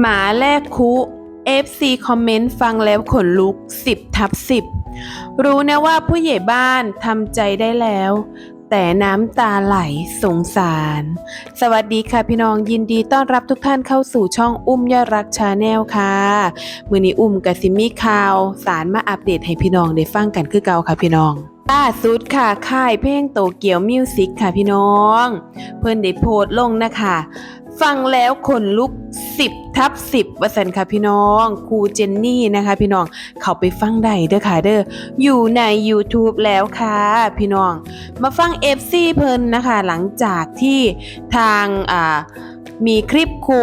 หมาแลกคุ FC คอมเมนต์ฟังแล้วขนลุก 10ทับ10 รู้นะว่าผู้ใหญ่บ้านทำใจได้แล้ว แต่น้ำตาไหลสงสาร สวัสดีค่ะพี่น้องยินดีต้อนรับทุกท่านเข้าสู่ช่องอุ้มยอดรักชาแนลค่ะมือนี้อุ้มกับซิมีข่าว สารมาอัปเดตให้พี่น้องได้ฟังกันคือเก่าค่ะพี่น้องล่าสุดค่ะ ค่ายเพลงโตเกียวมิวสิกค่ะพี่น้อง เพื่อนได้โพสต์ลงนะคะ ฟังแล้วขนลุก 10ทับ10วสันค่ะพี่น้องครูเจนนี่นะคะพี่น้องเขาไปฟังได้เด้อค่ะเด้ออยู่ใน YouTube แล้วค่ะพี่น้อง มาฟัง FC เพิ่นนะคะหลังจากที่ทางอ่ามีคลิปครู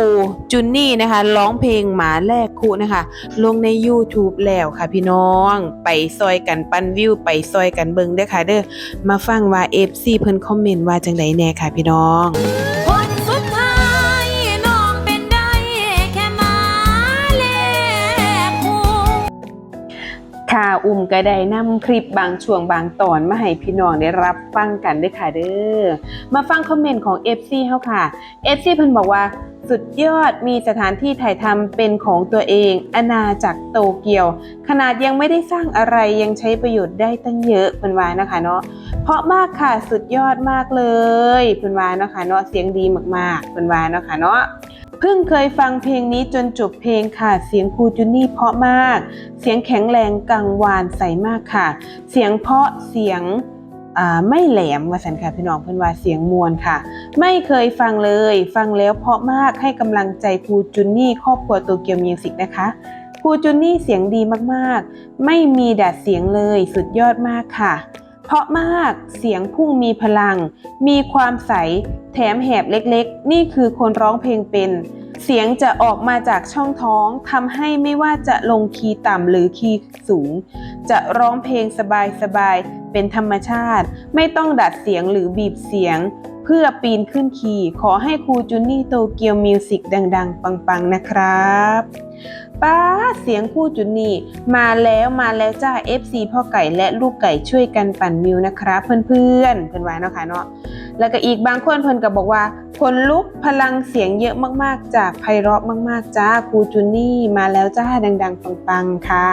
จุนนี่นะคะร้องเพลงหมาแลกครูนะคะ ลงใน YouTube แล้วค่ะพี่น้อง ไปซอยกันปันวิว ไปซอยกันเบิงเด้อค่ะเด้อมาฟังว่า FC เพิ่นคอมเมนต์ว่าจังไดแน่ค่ะพี่น้อง ค่ะอุ้มก็ได้นำคลิปบางช่วงบางตอนมาให้พี่น้องได้รับฟังกันด้วยค่ะเด้อ มาฟังคอมเมนต์ของ FC เฮาค่ะ FC เพิ่นบอกว่าสุดยอดมีสถานที่ถ่ายทำเป็นของตัวเองอาณาจักรโตเกียว ขนาดยังไม่ได้สร้างอะไรยังใช้ประโยชน์ได้ตั้งเยอะเพิ่นว่านะคะเนาะเพราะมากค่ะสุดยอดมากเลยเพิ่นว่านะคะเนาะเสียงดีมากๆเพิ่นว่านะคะเนาะ เพิ่งเคยฟังเพลงนี้จนจบเพลงค่ะ เสียงครูจูนี่เพราะมาก เสียงแข็งแรงกังวานใสมากค่ะ เสียงเพาะเสียงไม่แหลมว่าสันค่ะพี่น้องเพื่อนว่าเสียงมวลค่ะ ไม่เคยฟังเลย ฟังแล้วเพราะมากให้กำลังใจครูจูนี่ครอบครัวโตเกียวมิวสิกนะคะครูจูนี่เสียงดีมากๆ ไม่มีดัดเสียงเลยสุดยอดมากค่ะ เพราะมากเสียงพุ่งมีพลัง มีความใส แถมแหบเล็กๆ นี่คือคนร้องเพลงเป็น เสียงจะออกมาจากช่องท้องทำให้ไม่ว่าจะลงคีย์ต่ำหรือคีย์สูง จะร้องเพลงสบายๆเป็นธรรมชาติ ไม่ต้องดัดเสียงหรือบีบเสียง พื่อปีนขึ้นคีย์ขอให้ครูจูนี่โตเกียวมิวสิกดัง ๆ ปัง ๆ นะครับป้าเสียงครูจุนนี่มาแล้วมาแล้วจ้า FC พ่อไก่และลูกไก่ช่วยกันปั่นมิวนะครับเพื่อนๆเพื่อนว่าเนะคะเนาะแล้วก็อีกบางคนเพิ่อนก็บอกว่าคนลุกพลังเสียงเยอะมากๆจากไพเราะมากๆจ้าครูจูนี่มาแล้วจ้าดัง ๆ ปังๆค่ะ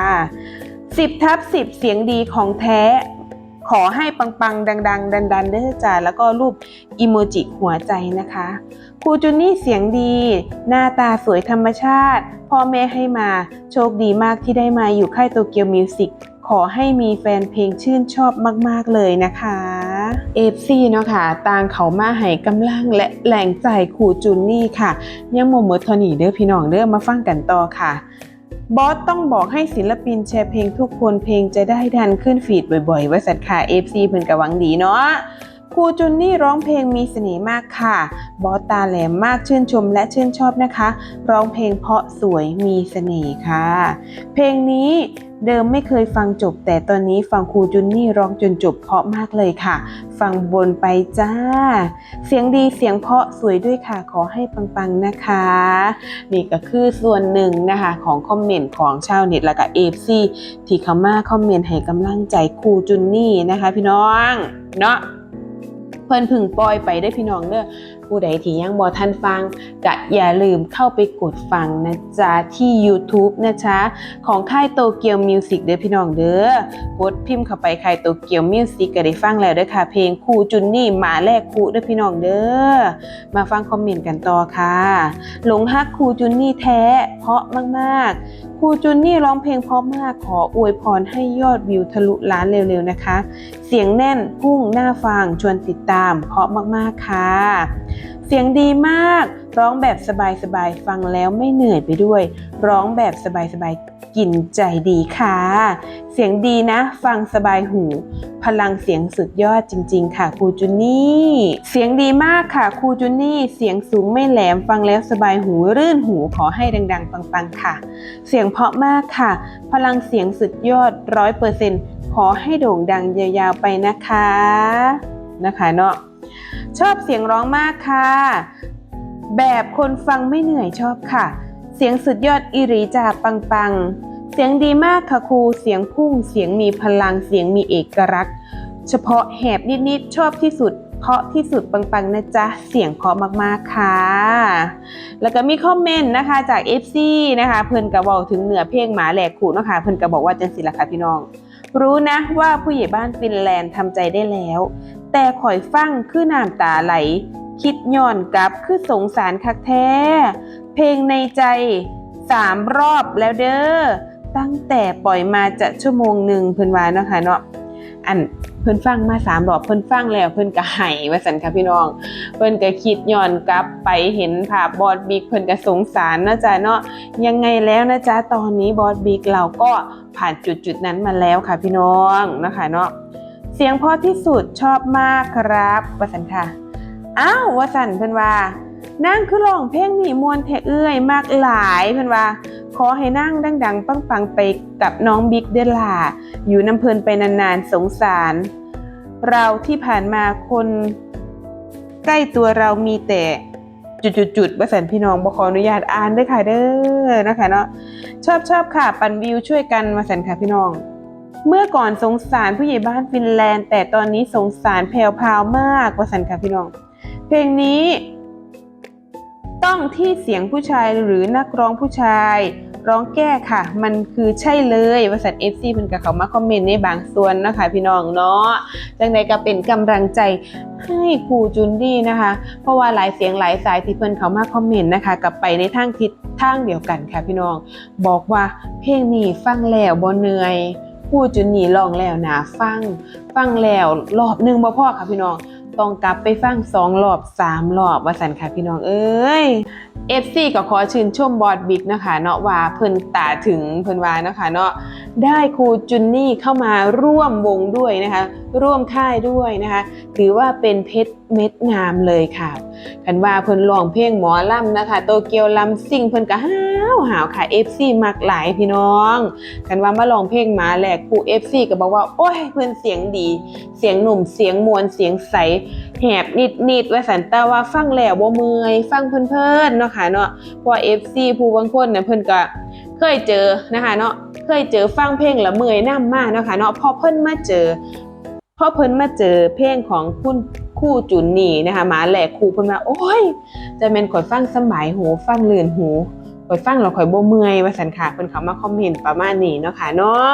10ทับ10 เสียงดีของแท้ ขอให้ปังๆ ดัง ๆ ดันๆเด้จ้าแล้วก็รูปอีโมจิหัวใจนะคะครูจูนี่เสียงดี หน้าตาสวยธรรมชาติ พ่อแม่ให้มาโชคดีมากที่ได้มาอยู่ค่ายโตเกียวมิวสิกขอให้มีแฟนเพลงชื่นชอบมาก ๆ เลยนะคะเอฟซีเนาะค่ะต่างเขามาให้กำลังและแรงใจครูจุนนี่ค่ะ ยังโมเมทอนี่เด้อพี่น้องเด้อมาฟังกันต่อค่ะ บอสต้องบอกให้ศิลปินแชร์เพลงทุกคนเพลงจะได้ดันขึ้นฟีดบ่อยๆไว้สัตว์ค่ะ FC เพิ่นกะหวังดีเนาะ ครูจุนนี่ร้องเพลงมีเสน่ห์มากค่ะ บอสตาแหลมมากชื่นชมและชื่นชอบนะคะ ร้องเพลงเพราะสวยมีเสน่ห์ค่ะ เพลงนี้เดิมไม่เคยฟังจบ แต่ตอนนี้ฟังครูจุนนี่ร้องจนจบเพราะมากเลยค่ะ ฟังบนไปจ้า เสียงดีเสียงเพราะสวยด้วยค่ะขอให้ปังๆนะคะ นี่ก็คือส่วนหนึ่งนะคะของคอมเมนต์ของชาวเน็ตและก็เอฟซีที่เขามาคอมเมนต์ให้กำลังใจครูจุนนี่นะคะ พี่น้องเนาะ เพิ่นพึ่งปล่อยไปได้พี่น้องเด้อ ผู้ใดที่ยังบ่ทันฟังก็อย่าลืมเข้าไปกดฟังนะจ๊ะ ที่ YouTube นะจ๊ะ ของค่ายโตเกียวมิวสิกเด้อพี่น้องเด้อกดพิมพ์เข้าไปค่ายโตเกียวมิวสิกก็ได้ฟังแล้วเด้อค่ะ เพลงครูจุนนี่หมาแลกครูเด้อพี่น้องเด้อมาฟังคอมเมนต์กันต่อค่ะ หลงฮักครูจุนนี่แท้ เพราะมากๆครูจุนนี่ร้องเพลงเพราะมากขออวยพรให้ยอดวิวทะลุล้านเร็วๆนะคะ เสียงแน่นพุ่งหน่าฟังชวนติดตามเพราะมากๆค่ะ เสียงดีมาก ร้องแบบสบายๆ ฟังแล้วไม่เหนื่อยไปด้วย ร้องแบบสบายๆ กินใจดีค่ะ เสียงดีนะ ฟังสบายหู พลังเสียงสุดยอดจริง ๆ ค่ะครูจุนนี่ เสียงดีมากค่ะครูจุนนี่ เสียงสูงไม่แหลม ฟังแล้วสบายหู รื่นหูขอให้ดัง ๆ ปังๆ ค่ะ เสียงเพราะมากค่ะ พลังเสียงสุดยอดร้อยเปอร์เซ็นต์ขอให้โด่งดังยาวๆไปนะคะ นะคะเนาะ ชอบเสียงร้องมากค่ะ แบบคนฟังไม่เหนื่อยชอบค่ะ เสียงสุดยอดอิริจาปังปังๆเสียงดีมากค่ะครู เสียงพุ่ง เสียงมีพลัง เสียงมีเอกลักษณ์ เฉพาะแหบนิดๆชอบที่สุดเพราะที่สุดปังๆนะจ๊ะ เสียงเพราะมากๆค่ะ แล้วก็มีคอมเมนต์นะคะจาก FC นะคะ เพิ่นก็บอกถึงเหนือเพลงหมาแหลกขู่นะคะ เพิ่นก็บอกว่าจังสิละค่ะพี่น้อง รู้นะว่าผู้ใหญ่บ้านฟินแลนด์ทำใจได้แล้ว แต่ข่อยฟังคือน้ำตาไหล คิดย้อนกลับคือสงสารคักแท้ เพลงในใจสามรอบแล้วเด้อ ตั้งแต่ปล่อยมาจะชั่วโมงหนึ่งเพิ่นว่าเนาะค่ะเนาะอันเพิ่นฟังมาสามรอบเพิ่นฟังแล้วเพิ่นก็ไห้ว่าซั่นค่ะพี่น้อง เพิ่นก็คิดย้อนกลับไปเห็นภาพบอสบิ๊กเพิ่นก็สงสารนะจ๊ะเนาะยังไงแล้วนะจ๊ะตอนนี้บอสบิ๊กเราก็ผ่านจุดจุดนั้นมาแล้วค่ะพี่น้องนะคะเนาะ เสียงเพราะที่สุดชอบมากครับว่าซั่นค่ะ อ้าวว่าซั่นเพิ่อนว่า นั่งคือร้องเพลงหนีมวนแทเอื้อยมากหลายเพิ่อนว่า ขอให้นั่งดัง ๆ ปังๆไปกับน้องบิ๊กเดล่าอยู่น้ำเพลินไปนานๆสงสาร เราที่ผ่านมาคนใกล้ตัวเรามีแต่จุดๆๆประสันพี่น้องบขออนุญาตอ่านด้วยค่ะเด้อนะคะเนาะชอบชอบค่ะ ปันวิวช่วยกันมาสันค่ะพี่น้อง เมื่อก่อนสงสารผู้ใหญ่บ้านฟินแลนด์ แต่ตอนนี้สงสารแพรวพาวมากว่าสันค่ะพี่น้อง เพลงนี้ ต้องที่เสียงผู้ชายหรือนักร้องผู้ชาย ร้องแก้ค่ะ มันคือใช่เลยวาสันเอฟซีเพิ่นก็เขามาคอมเมนต์ในบางส่วนนะคะพี่น้องเนาะจังใดก็เป็นกำลังใจให้ครูจุนดี้นะคะ เพราะว่าหลายเสียงหลายสายที่เพิ่นเขามาคอมเมนต์นะคะกลับไปในทางทิศทางเดียวกันค่ะพี่น้อง บอกว่าเพลงนี้ฟังแล้วบ่เหนื่อย ครูจุนนี่ร้องแล้วนะฟัง ฟังแล้วรอบหนึงบ่พอค่ะพี่น้องต้องกลับไปฟังสองรอบสามรอบว่าสันค่ะพี่น้องเอ้ย FC ก็ขอชื่นชมบอดบิ๊กนะคะเนาะว่าเพิ่นตาถึงเพิ่นว่านะคะเนาะได้ครูจุนนี่เข้ามาร่วมวงด้วยนะคะ ร่วมค่ายด้วยนะคะ ถือว่าเป็นเพชรเม็ดงามเลยค่ะ กันว่าเพิ่นร้องเพลงหมอลำนะคะ โตเกียวลำซิ่งเพิ่นก็ห้าวหาวค่ะ FC มักหลายพี่น้องกันว่ามาร้องเพลงหมาแหลกครู FC ก็บอกว่า โอ้ย เพิ่นเสียงดี เสียงหนุ่มเสียงมวลเสียงใสแหบนิดนิดๆว่าสันตาว่าฟังแล้วบ่เมื่อยฟังเพลินๆเนาะค่ะเนาะเพราะ FC ผู้บางคนเนี่ยเพิ่นก็เคยเจอนะคะเนาะเคยเจอฟังเพลงล้วเมื่อยน้ำมากเนาะค่ะเนาะพอเพิ่นมาเจอพอเพิ่นมาเจอเพลงของคุณ คู่จุนนี่นะคะหมาแหลกครูเพิ่นมาโอ้ยจะเป็นข่อยฟังสมัยหูฟังลื่นหูข่อยฟังแล้วข่อยบ่เมื่อยว่าสันค่ะเพิ่นเขามาคอมเมนต์ประมาณนี้เนาะค่ะเนาะ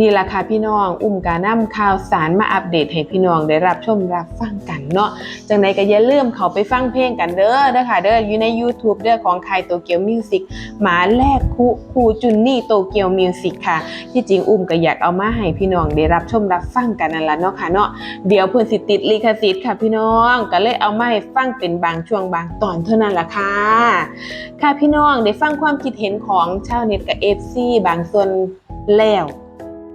นี่แหละค่ะพี่น้อง อุ้มกานำข่าวสารมาอัปเดตให้พี่น้องได้รับชมรับฟังกันเนาะจังใดก็อย่าลืมเขาไปฟังเพลงกันเด้อเด้อค่ะเด้ออยู่ใน YouTube เด้อของใครโตเกียวมิวสิกหมาแรกคูครูจุนนี่โตเกียวมิวสิกค่ะ ที่จริงอุ้มก็อยากเอามาให้พี่น้องได้รับชมรับฟังกันนั่นละเนาะค่ะเนาะเดี๋ยวเพื่อนสิติดลิขสิทธิ์ค่ะพี่น้อง ก็เลยเอามาให้ฟังเป็นบางช่วงบางตอนเท่านั้นละค่ะค่ะพี่น้องได้ฟังความคิดเห็นของชาวเน็ตกับ FC บางส่วนแล้ว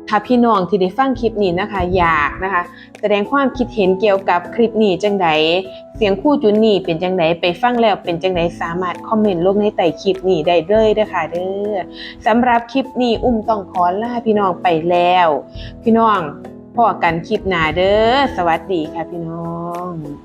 ถ้าพี่น้องที่ได้ฟังคลิปนี้นะคะ อยากนะคะ แสดงความคิดเห็นเกี่ยวกับคลิปนี้จังใดเสียงคู่จุนนี่เป็นจังใดไปฟังแล้วเป็นจังใดสามารถคอมเมนต์ลงในใต้คลิปนี้ได้เลยเด้อค่ะเด้อสำหรับคลิปนี้อุ้มต้องขอลาพี่น้องไปแล้ว พี่น้องพอกันคลิปหน้าเด้อสวัสดีค่ะพี่น้อง